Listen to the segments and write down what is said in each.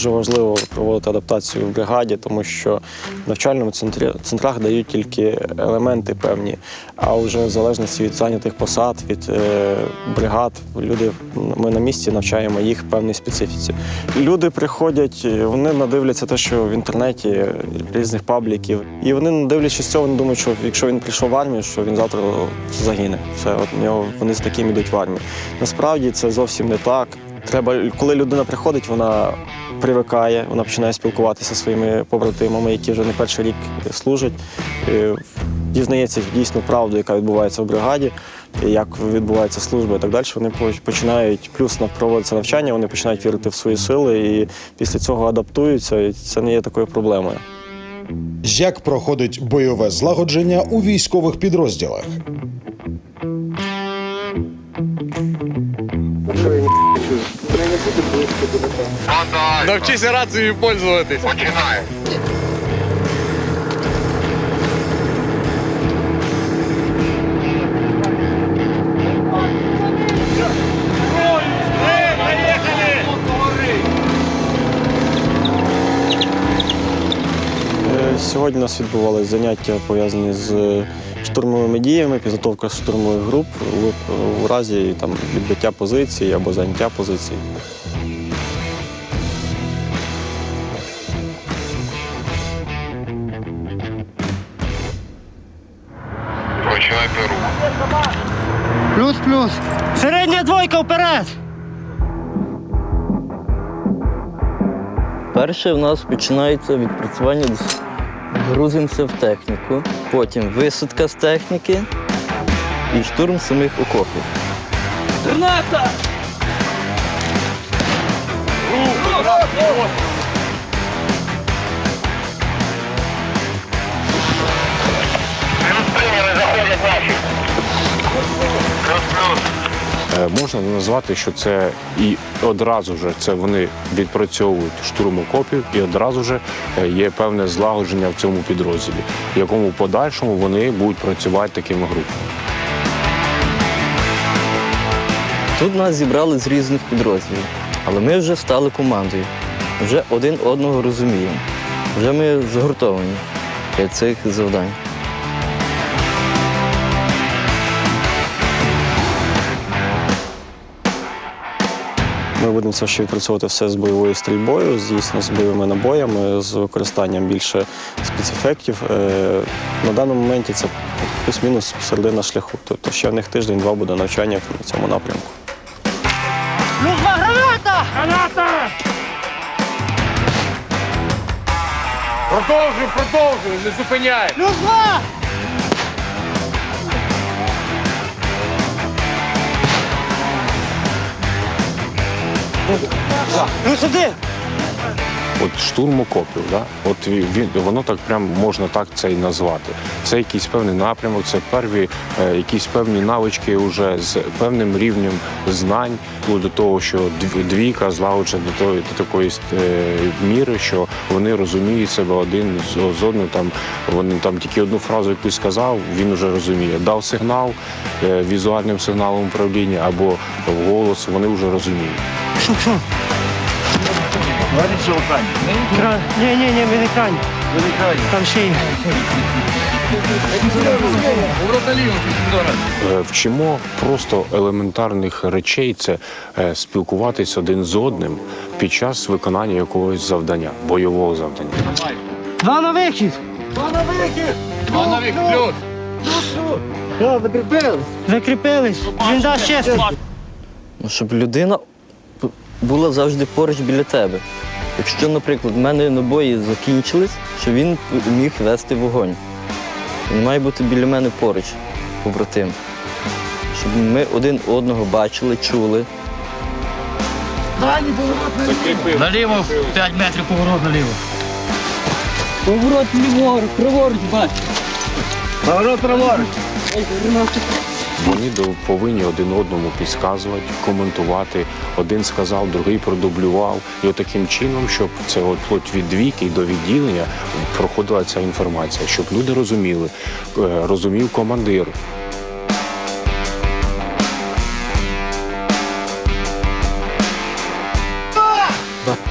дуже важливо проводити адаптацію в бригаді, тому що в навчальному центрі центрах дають тільки елементи певні, а вже в залежності від зайнятих посад, від е, бригад, люди ми на місці навчаємо їх певній специфіці. Люди приходять, е, вони надивляться те, що в інтернеті різних пабліків, і вони, дивлячись цього, вони думають, що якщо він прийшов в армію, що він завтра загине. Все, от нього вони з таким ідуть в армію. Насправді це зовсім не так. Треба, коли людина приходить, вона привикає, вона починає спілкуватися зі своїми побратимами, які вже не перший рік служать, дізнається дійсно правду, яка відбувається в бригаді, як відбувається служба і так далі. Вони починають плюс проводиться навчання, вони починають вірити в свої сили і після цього адаптуються, і це не є такою проблемою. Як проходить бойове злагодження у військових підрозділах? Навчися рацією пользуватись. Починаю. Сьогодні у нас відбувалися заняття пов'язані з штурмовими діями, підготовка штурмових груп у- разі там, відбиття позицій або заняття позицій. Плюс-плюс. Середня двойка вперед. Перше в нас починається відпрацювання грузимося в техніку, потім висадка з техніки і штурм самих окопів. Наші. Плюс-плюс. Е, Можна назвати, що це і одразу ж це вони відпрацьовують штурм окопів, і одразу ж е, є певне злагодження в цьому підрозділі, в якому в подальшому вони будуть працювати такими групами. Тут нас зібрали з різних підрозділів, але ми вже стали командою, вже один одного розуміємо. Вже ми згуртовані для цих завдань. Ми будемо це ще відпрацьовувати все з бойовою стрільбою, звісно, з бойовими набоями, з використанням більше спецефектів. Е, На даному моменті це плюс-мінус середина шляху. Тобто ще в них тиждень-два буде навчання в цьому напрямку. Плюс-два граната. Продовжуй, продовжуй, не зупиняй. Плюс-два. Плюс один. От штурм окопів, да? от він, воно так прям можна так це і назвати. Це якийсь певний напрямок, це перві е, якісь певні навички уже з певним рівнем знань ну, до того, що дв- двійка злагоджена до, тої- до такої е, міри, що вони розуміють себе один з, з одним. Там вони там тільки одну фразу якусь сказав, він вже розуміє. Дав сигнал е, візуальним сигналом управління або голос, вони вже розуміють. Шук-шук. Кран. Ні, ні, ні, ми не крайні. Там ще є. Поворот наліво, пішли до Е, Вчимо просто елементарних речей це е, спілкуватись один з одним під час виконання якогось завдання, бойового завдання. Два на вихід. Панові, плюс. Закріпились. Він дасть чесно. Ну, щоб людина була завжди поруч біля тебе. Якщо, наприклад, в мене набої закінчились, щоб він міг вести вогонь. Він має бути біля мене поруч, побратим. Щоб ми один одного бачили, чули. Наліво 5 метрів поворот наліво. Поворот ліворуч, праворуч, бач. Поворот праворуч. Вони повинні один одному підказувати, коментувати. Один сказав, другий продублював. І от таким чином, щоб це от від двійки до відділення проходила ця інформація, щоб люди розуміли, е, розумів командир.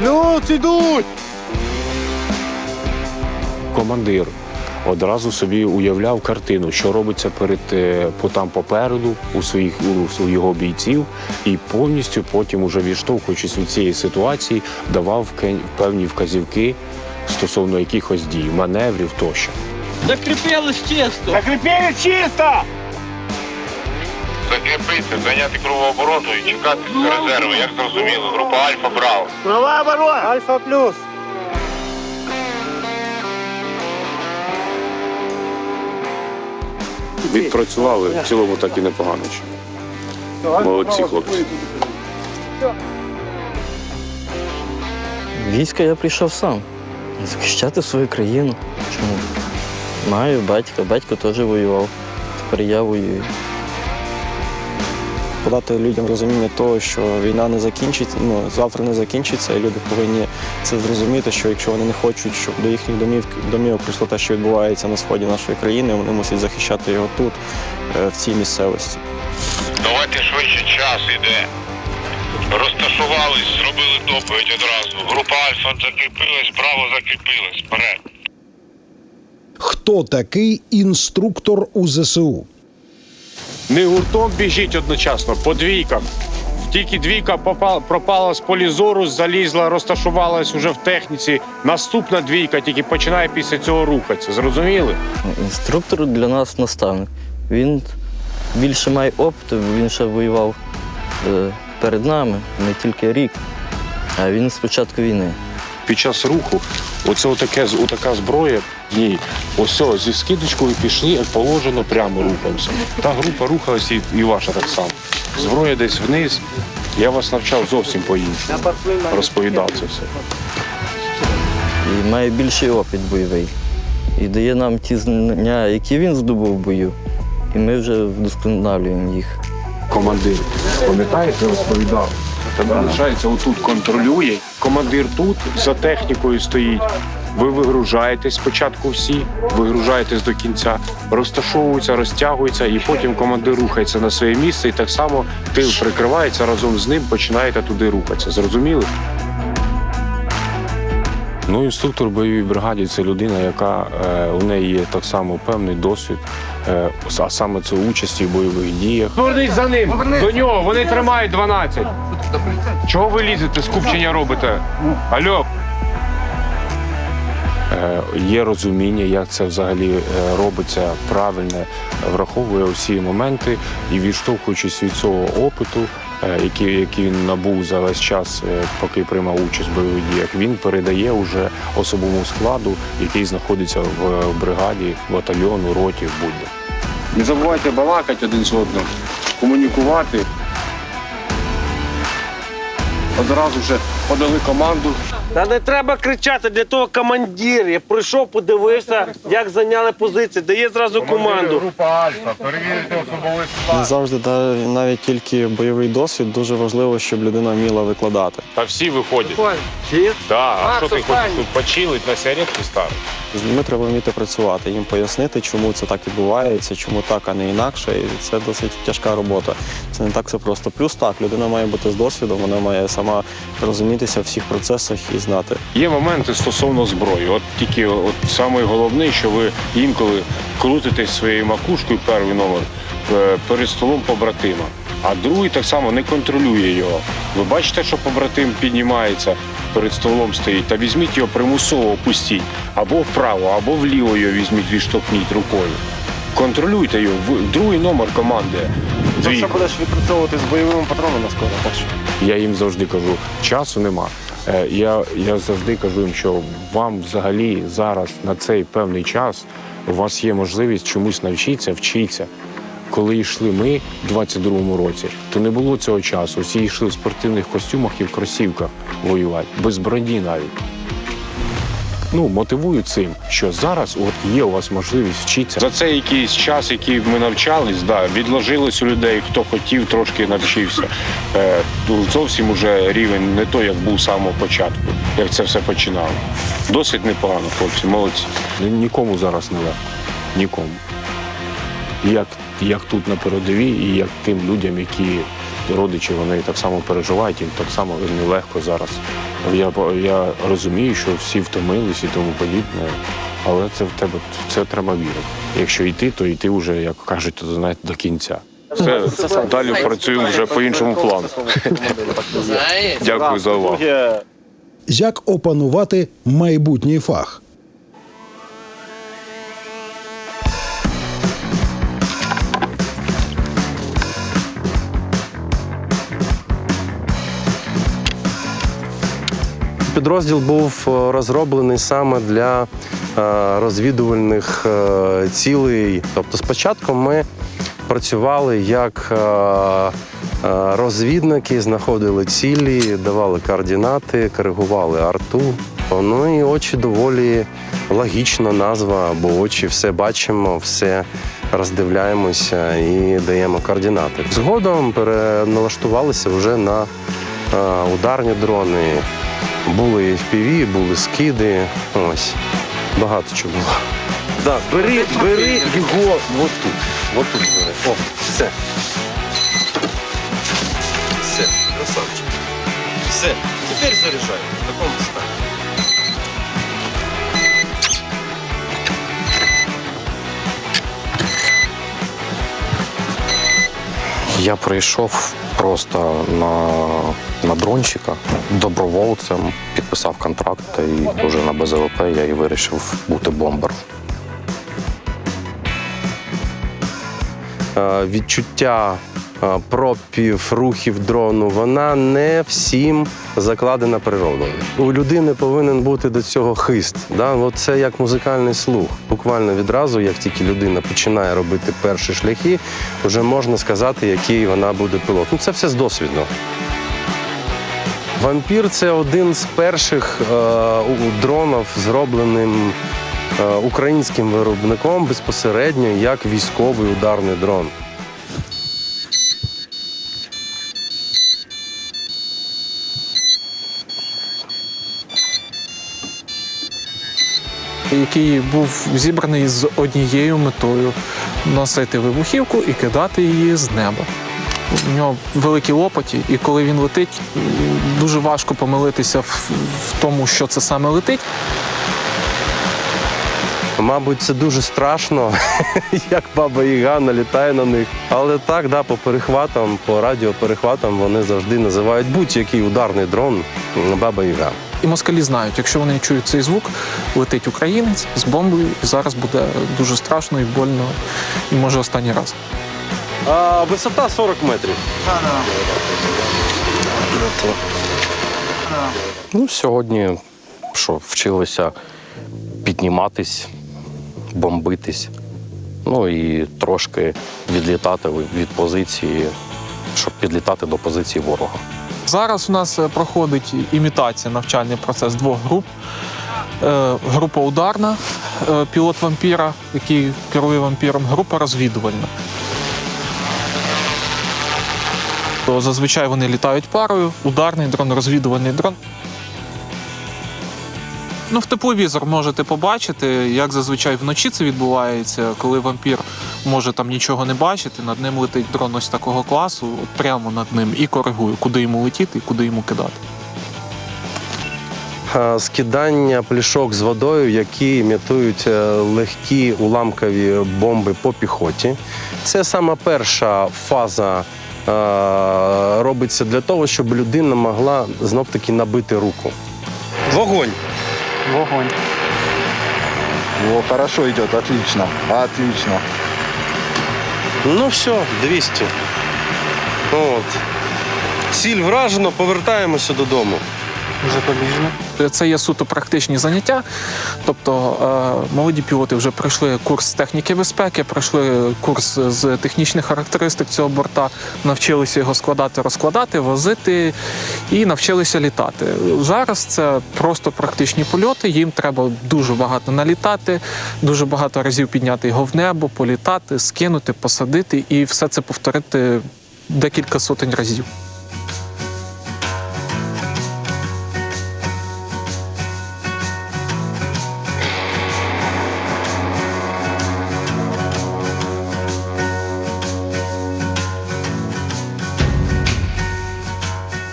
Плюс ідуть! командир одразу собі уявляв картину, що робиться перед е, по- там попереду у своїх у його бійців, і повністю потім, уже відштовхуючись від цієї ситуації, давав певні вказівки стосовно якихось дій, маневрів тощо. Закріпились чисто. Закріпили чисто! Закріпитися, зайняти кругооборону і чекати резерву, як зрозуміло. Група Альфа Браво. Права оборона! Альфа плюс. Відпрацювали в цілому так і непогано. Молодці хлопці. Війська я прийшов сам. Захищати свою країну. Чому? Маю батька, батько теж воював. Тепер я воюю. Подати людям розуміння того, що війна не закінчиться, ну завтра не закінчиться, і люди повинні це зрозуміти, що якщо вони не хочуть, щоб до їхніх домів домівок прийшло те, що відбувається на сході нашої країни, вони мусять захищати його тут, е, в цій місцевості. Давайте швидше час іде. Розташувались, зробили доповідь одразу. Група Альфа закріпилась, Браво закріпилась. Вперед. Хто такий інструктор у ЗСУ? Не гуртом біжіть одночасно, по двійкам. Тільки двійка попала, пропала з полі зору, залізла, розташувалась уже в техніці. Наступна двійка тільки починає після цього рухатися. Зрозуміли? Інструктор для нас наставник. Він більше має опиту, він ще воював е, перед нами не тільки рік, а він з початку війни. Під час руху, оце отаке, отака зброя, ні. Ось зі скидочкою пішли, як положено, прямо рухаємося. Та група рухалась і, і ваша так само. Зброя десь вниз. Я вас навчав зовсім по-іншому. Розповідав це все. І має більший опит бойовий. І дає нам ті знання, які він здобув в бою. І ми вже вдосконалюємо їх. командир. Пам'ятаєте, розповідав? Тебе лишається отут контролює. Командир тут за технікою стоїть. Ви вигружаєтесь спочатку всі, вигружаєтесь до кінця, розташовуються, розтягуються, і потім командир рухається на своє місце, і так само тил прикривається разом з ним, починаєте туди рухатися. Зрозуміли? Ну, інструктор бойовій бригаді це людина, яка е, у неї є так само певний досвід, е, а саме це участі в бойових діях. Повернись за ним! До нього, вони тримають 12. Чого ви лізете, скупчення робите? Алло, Е, є розуміння, як це взагалі е, робиться правильно, враховує всі моменти і відштовхуючись від цього опиту, е, який, який він набув за весь час, е, поки приймав участь в бойових діях, він передає уже особовому складу, який знаходиться в бригаді, батальйону, роті, будь-де. Не забувайте балакати один з одним, комунікувати. Одразу вже подали команду. Та не треба кричати, для того командир. Я прийшов, подивився, як зайняли позиції, дає зразу команду. група Альфа, перевірити особовий склад. Завжди да, навіть тільки бойовий досвід дуже важливо, щоб людина вміла викладати. Та всі виходять. Всі? Так, а що ти хочеш тут почилить на сярядку ставити? З ними треба вміти працювати, їм пояснити, чому це так відбувається, чому так, а не інакше. І це досить тяжка робота. Це не так все просто. Плюс так, людина має бути з досвідом, вона має сама розумітися в всіх процесах і знати. Є моменти стосовно зброї. От тільки от саме головне, що ви інколи крутитесь своєю макушкою, перший номер е, перед столом побратима, а другий так само не контролює його. Ви бачите, що побратим піднімається перед столом стоїть, та візьміть його примусово опустіть або вправо, або вліво його візьміть, відштовхніть рукою. Контролюйте його. Ви- Другий номер команди. Це все будеш відпрацьовувати з бойовими патронами скоро. Так що. Я їм завжди кажу, часу нема. Е, Я, я завжди кажу їм, що вам взагалі зараз на цей певний час у вас є можливість чомусь навчитися, вчитися. Коли йшли ми в 22-му році, то не було цього часу. Всі йшли в спортивних костюмах і в кросівках воювати, без броні навіть. Ну, мотивую цим, що зараз от є у вас можливість вчитися. За цей якийсь час, який ми навчались, да, відложилось у людей, хто хотів, трошки навчився. Е, ну, зовсім уже рівень не той, як був з самого початку, як це все починало. Досить непогано, хлопці, молодці. Нікому зараз не легко. Нікому. Як, як тут на передовій, і як тим людям, які родичі вони так само переживають, їм так само нелегко зараз. Я, я розумію, що всі втомились і тому подібне, але це в тебе це треба вірити. Якщо йти, то йти вже, як кажуть, то знаєте, до кінця. Все, далі працюємо вже по іншому плану. Дякую за увагу. Як опанувати майбутній фах? Підрозділ був е, розроблений саме для е, розвідувальних е, цілей. Тобто, спочатку ми працювали як розвідники, знаходили цілі, давали координати, коригували арту. Ну і очі доволі логічна назва, бо очі все бачимо, все роздивляємося і даємо координати. Згодом переналаштувалися вже на ударні дрони. Були і FPV, були скиди. Ось. Багато чого було. Так, бери, бери його от тут. От тут бери. О, все. Все, красавчик. Все. Тепер заряджай. В такому стані. Я прийшов просто на, на дрончика добровольцем, підписав контракт і вже на БЗВП я і вирішив бути бомбером. Е, Відчуття пропів, рухів дрону, вона не всім закладена природою. У людини повинен бути до цього хист. Да? От як музикальний слух. Буквально відразу, як тільки людина починає робити перші шляхи, вже можна сказати, який вона буде пілот. Ну це все з досвіду. Вампір це один з перших е, дронів, зробленим е, українським виробником безпосередньо як військовий ударний дрон. Який був зібраний з однією метою носити вибухівку і кидати її з неба. У нього великі лопаті, і коли він летить, дуже важко помилитися в, тому, що це саме летить. Мабуть, це дуже страшно, як баба Яга налітає на них. Але так, да, по перехватам, по радіоперехватам вони завжди називають будь-який ударний дрон баба Яга. І москалі знають, якщо вони чують цей звук, летить українець з бомбою, і зараз буде дуже страшно і больно, і може останній раз. А, висота 40 метрів. Ну, сьогодні що, вчилися підніматись, бомбитись, ну і трошки відлітати від позиції, щоб підлітати до позиції ворога. Зараз у нас е, проходить імітація навчальний процес двох груп. Е, Група ударна, е, пілот вампіра, який керує вампіром, група розвідувальна. То зазвичай вони літають парою, ударний дрон, розвідувальний дрон. Ну, в тепловізор можете побачити, як зазвичай вночі це відбувається, коли вампір може там нічого не бачити, над ним летить дрон ось такого класу, от прямо над ним, і коригує, куди йому летіти і куди йому кидати. Скидання пляшок з водою, які імітують е, легкі уламкові бомби по піхоті. Це сама перша фаза е, робиться для того, щоб людина могла знов-таки набити руку. Вогонь! Вогонь. О, хорошо идет, отлично. Отлично. Ну все, 200. От. Ціль вражено, повертаємося додому. Це є суто практичні заняття. Тобто е, молоді пілоти вже пройшли курс техніки безпеки, пройшли курс з технічних характеристик цього борта, навчилися його складати, розкладати, возити і навчилися літати. Зараз це просто практичні польоти. Їм треба дуже багато налітати, дуже багато разів підняти його в небо, політати, скинути, посадити і все це повторити декілька сотень разів.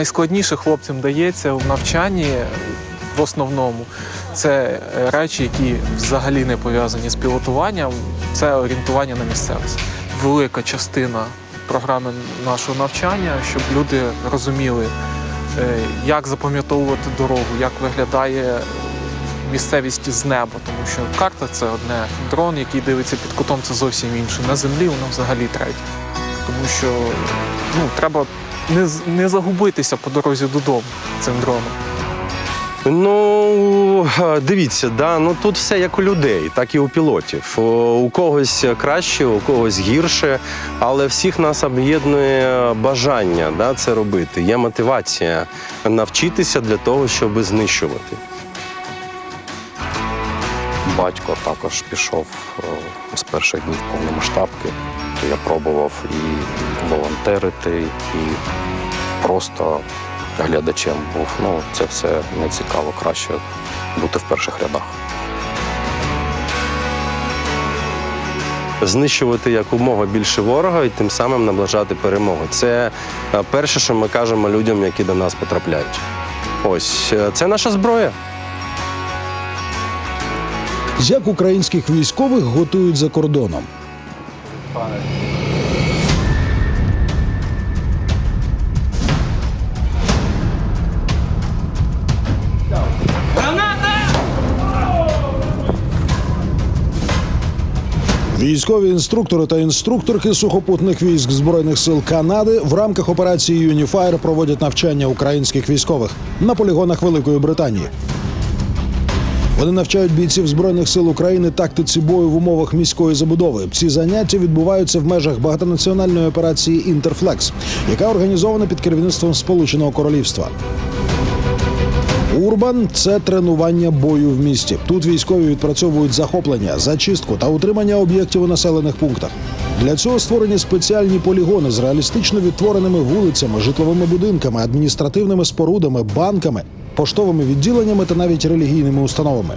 Найскладніше хлопцям дається в навчанні в основному це е, речі, які взагалі не пов'язані з пілотуванням, це орієнтування на місцевість. Велика частина програми нашого навчання, щоб люди розуміли, е, як запам'ятовувати дорогу, як виглядає місцевість з неба, тому що карта це одне, дрон, який дивиться під кутом, це зовсім інше. На землі воно взагалі третє. Тому що ну, треба не, не загубитися по дорозі додому цим дроном. Ну, е, дивіться, да, ну тут все як у людей, так і у пілотів. У когось краще, у когось гірше, але всіх нас об'єднує бажання да, це робити. Є мотивація навчитися для того, щоб знищувати. Батько також пішов е, з перших днів повномасштабки. То я пробував і волонтерити, і просто глядачем був. Ну, це все не цікаво, краще бути в перших рядах. Знищувати якомога більше ворога і тим самим наближати перемогу. Це е, перше, що ми кажемо людям, які до нас потрапляють. Ось е, це наша зброя. Як українських військових готують за кордоном? Військові інструктори та інструкторки сухопутних військ збройних сил Канади в рамках операції Юніфаєр проводять навчання українських військових на полігонах Великої Британії. Вони навчають бійців збройних сил України тактиці бою в умовах міської забудови. Ці заняття відбуваються в межах багатонаціональної операції Інтерфлекс, яка організована під керівництвом Сполученого Королівства. Урбан це тренування бою в місті. Тут військові відпрацьовують захоплення, зачистку та утримання об'єктів у населених пунктах. Для цього створені спеціальні полігони з реалістично відтвореними вулицями, житловими будинками, адміністративними спорудами, банками, поштовими відділеннями та навіть релігійними установами.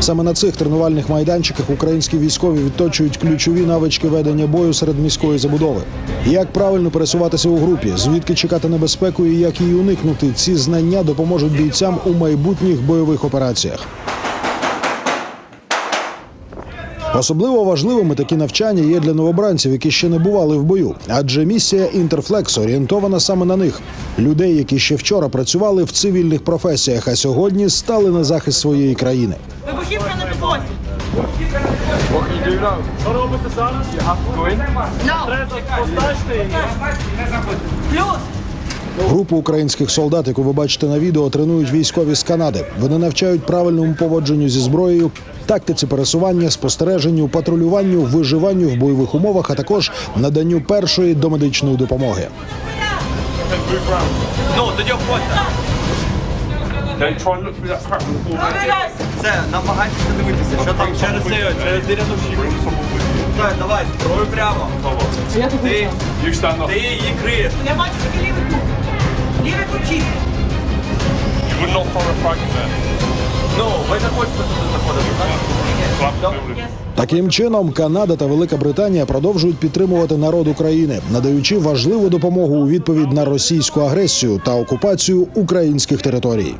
Саме на цих тренувальних майданчиках українські військові відточують ключові навички ведення бою серед міської забудови. Як правильно пересуватися у групі, звідки чекати небезпеку і як її уникнути. Ці знання допоможуть бійцям у майбутніх бойових операціях. Особливо важливими такі навчання є для новобранців, які ще не бували в бою, адже місія Інтерфлекс орієнтована саме на них людей, які ще вчора працювали в цивільних професіях, а сьогодні стали на захист своєї країни. Вибухівка на підлозі. Що робите зараз? Плюс. Групу українських солдат, яку ви бачите на відео, тренують військові з Канади. Вони навчають правильному поводженню зі зброєю, тактиці пересування, спостереженню, патрулюванню, виживанню в бойових умовах, а також наданню першої домедичної допомоги. Ну, тоді обходьте. Намагайтеся дивитися, що там через це, через дирянуші. Так, давай, зброю прямо. Ти, ти її криєш. Я бачу, що лівий кут. Лівий кут чистий. Ну, ви не хочете туди заходити, так? Таким чином, Канада та Велика Британія продовжують підтримувати народ України, надаючи важливу допомогу у відповідь на російську агресію та окупацію українських територій.